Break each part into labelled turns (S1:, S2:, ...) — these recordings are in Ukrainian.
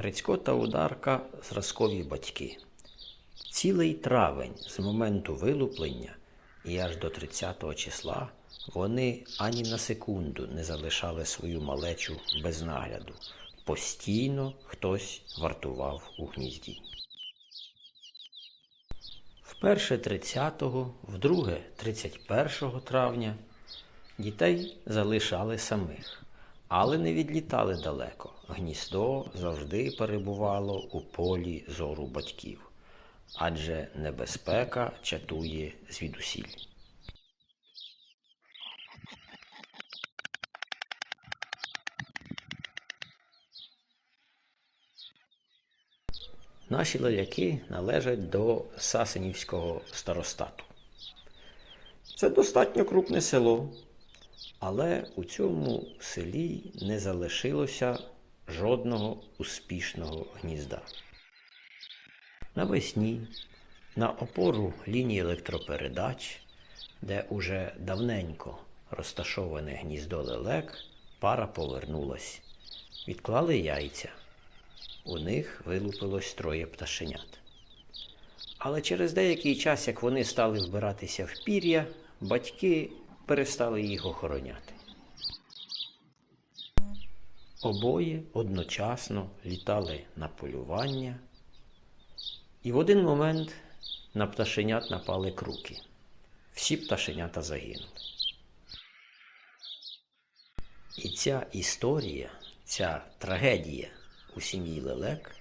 S1: Грицько та ударка зразкові батьки. Цілий травень з моменту вилуплення і аж до 30 числа вони ані на секунду не залишали свою малечу без нагляду. Постійно хтось вартував у гнізді. Вперше 30-го, вдруге 31 травня дітей залишали самих, але не відлітали далеко. Гніздо завжди перебувало у полі зору батьків, адже небезпека чатує звідусіль. Наші леляки належать до Сасенівського старостату. Це достатньо крупне село, але у цьому селі не залишилося жодного успішного гнізда. Навесні на опору лінії електропередач, де уже давненько розташоване гніздо лелек, пара повернулась. Відклали яйця. У них вилупилось троє пташенят. Але через деякий час, як вони стали вбиратися в пір'я, батьки перестали їх охороняти. Обоє одночасно літали на полювання, і в один момент на пташенят напали круки. Всі пташенята загинули. І ця історія, ця трагедія у сім'ї Лелек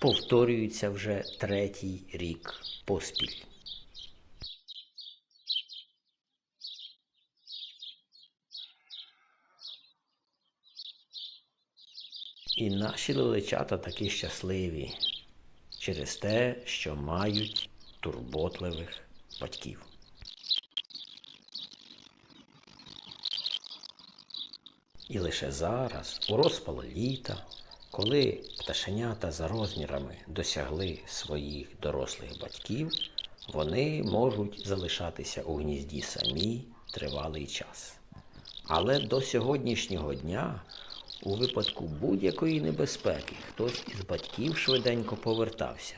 S1: повторюється вже третій рік поспіль. І наші лелечата такі щасливі через те, що мають турботливих батьків. І лише зараз, у розпал літа, коли пташенята за розмірами досягли своїх дорослих батьків, вони можуть залишатися у гнізді самі тривалий час. Але до сьогоднішнього дня, у випадку будь-якої небезпеки, хтось із батьків швиденько повертався.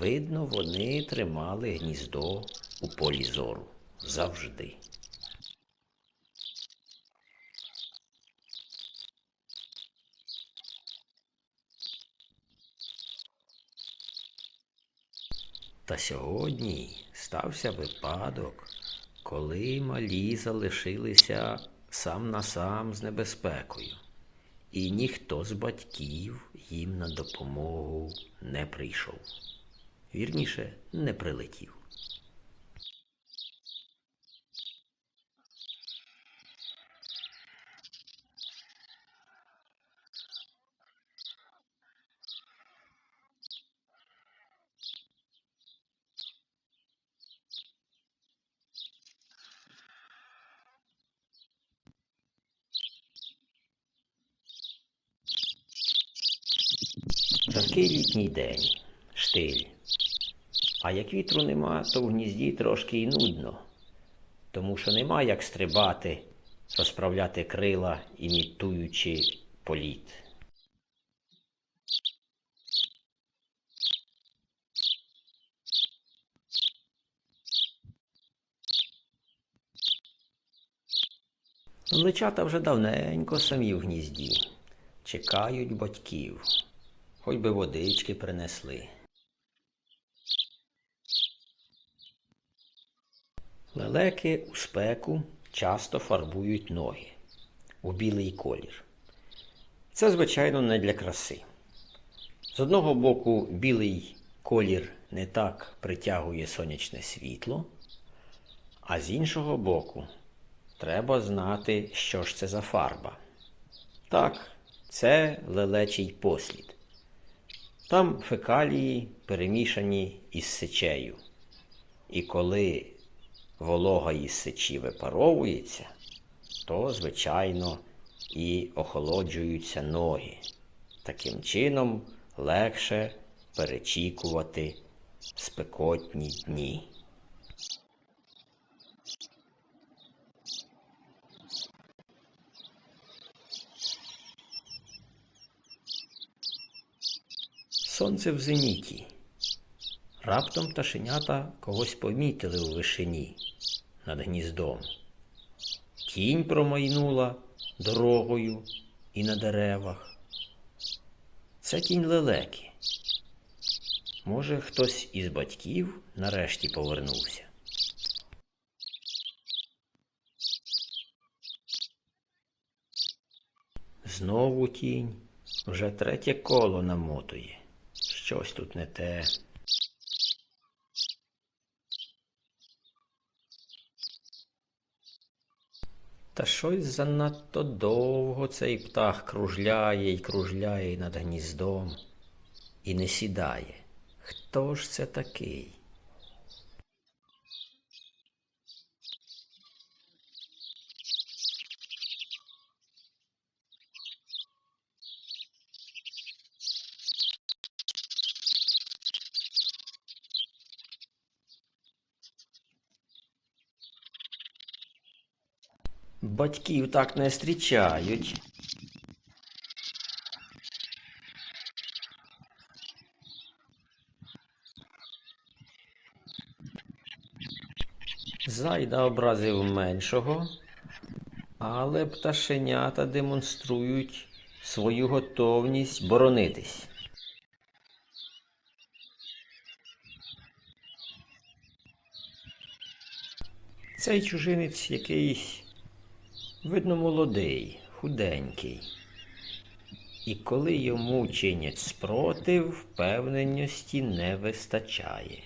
S1: Видно, вони тримали гніздо у полі зору завжди. Та сьогодні стався випадок, коли малі залишилися сам на сам з небезпекою, і ніхто з батьків їм на допомогу не прийшов. Вірніше, не прилетів. Жаркий літній день, штиль. А як вітру нема, то в гнізді трошки й нудно, тому що нема як стрибати, розправляти крила, імітуючи політ. Личата вже давненько самі в гнізді, чекають батьків, хоч би водички принесли. Лелеки у спеку часто фарбують ноги у білий колір. Це, звичайно, не для краси. З одного боку, білий колір не так притягує сонячне світло, а з іншого боку, треба знати, що ж це за фарба. Так, це лелечий послід. Там фекалії перемішані із сечею. І коли волога із сечі випаровується, то, звичайно, і охолоджуються ноги. Таким чином легше перечікувати спекотні дні. Сонце в зеніті. Раптом пташенята когось помітили у вишині над гніздом. Тінь промайнула дорогою і на деревах. Це тінь лелеки. Може, хтось із батьків нарешті повернувся. Знову тінь, вже третє коло намотує. Щось тут не те. Та щось занадто довго цей птах кружляє й кружляє над гніздом і не сідає. Хто ж це такий? Батьків так не зустрічають. Зайда образив меншого, але пташенята демонструють свою готовність боронитись. Цей чужинець якийсь, видно, молодий, худенький. І коли йому чинять спротив, впевненості не вистачає.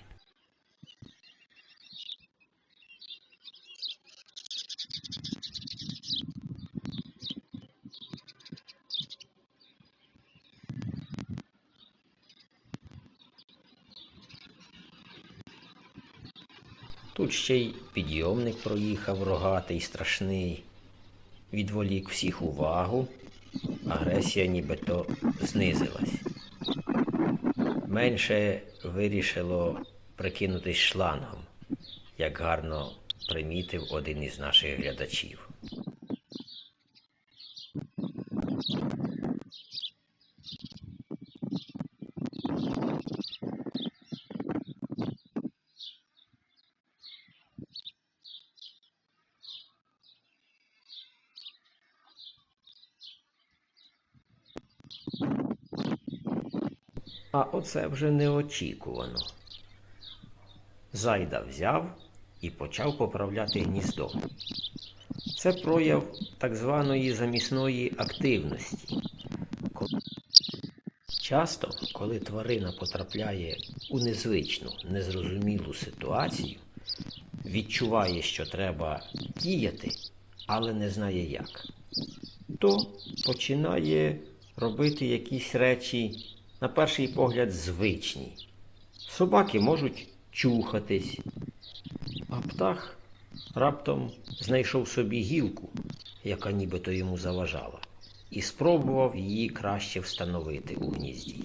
S1: Тут ще й підйомник проїхав рогатий, страшний, відволік всіх увагу, агресія нібито знизилась. Менше вирішило прикинутись шлангом, як гарно примітив один із наших глядачів. А оце вже неочікувано. Зайда взяв і почав поправляти гніздо. Це прояв так званої замісної активності. Часто, коли тварина потрапляє у незвичну, незрозумілу ситуацію, відчуває, що треба діяти, але не знає як, то починає робити якісь речі, на перший погляд, звичні. Собаки можуть чухатись, а птах раптом знайшов собі гілку, яка нібито йому заважала, і спробував її краще встановити у гнізді.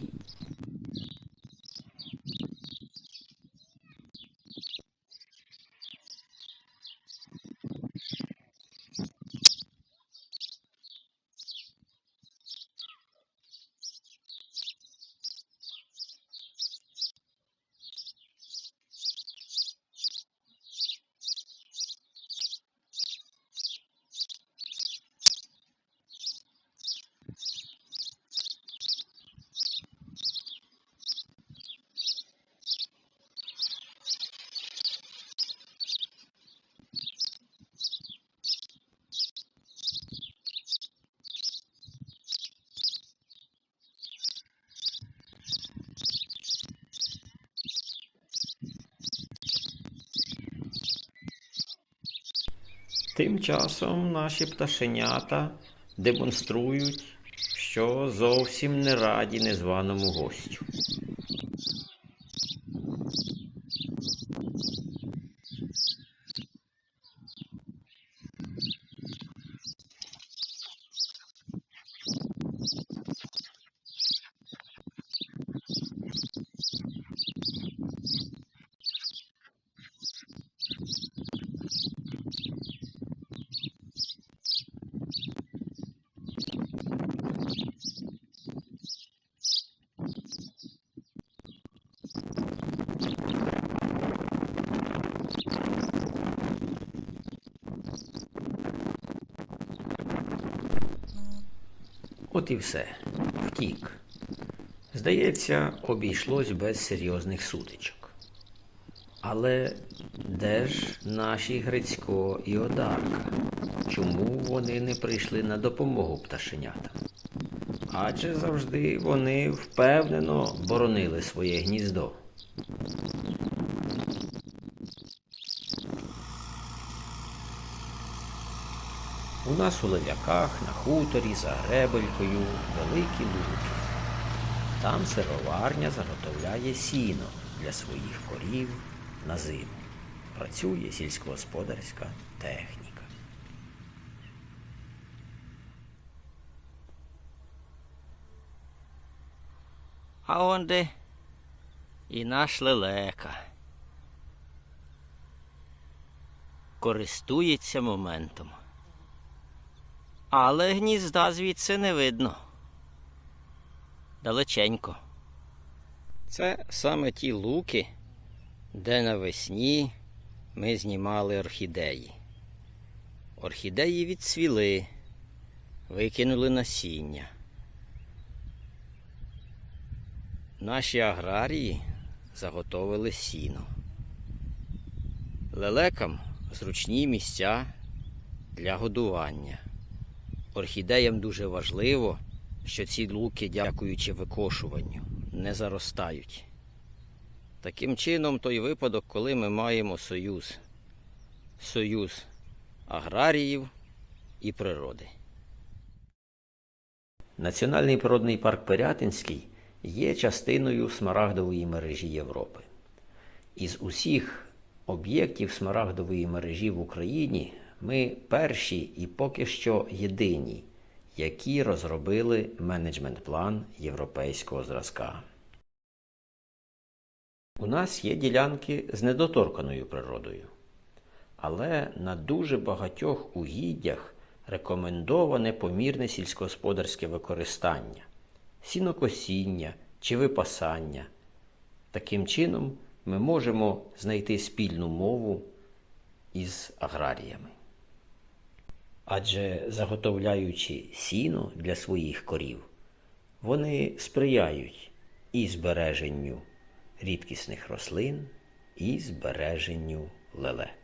S1: Тим часом наші пташенята демонструють, що зовсім не раді незваному гостю. От і все. Втік. Здається, обійшлось без серйозних сутичок. Але де ж наші Грицько і Одарка? Чому вони не прийшли на допомогу пташенятам? Адже завжди вони впевнено боронили своє гніздо. Нас у леляках на хуторі за гребелькою великі луки. Там сироварня заготовляє сіно для своїх корів на зиму. Працює сільськогосподарська техніка.
S2: А онде і наш лелека. Користується моментом. Але гнізда звідси не видно. Далеченько. Це саме ті луки, де навесні ми знімали орхідеї. Орхідеї відцвіли, викинули насіння. Наші аграрії заготовили сіно. Лелекам зручні місця для годування. Орхідеям дуже важливо, що ці луки, дякуючи викошуванню, не заростають. Таким чином, той випадок, коли ми маємо союз, союз аграріїв і природи.
S1: Національний природний парк Пирятинський є частиною смарагдової мережі Європи. Із усіх об'єктів смарагдової мережі в Україні ми перші і поки що єдині, які розробили менеджмент-план європейського зразка. У нас є ділянки з недоторканою природою, але на дуже багатьох угіддях рекомендоване помірне сільськогосподарське використання, сінокосіння чи випасання. Таким чином ми можемо знайти спільну мову із аграріями. Адже заготовляючи сіно для своїх корів, вони сприяють і збереженню рідкісних рослин, і збереженню лелек.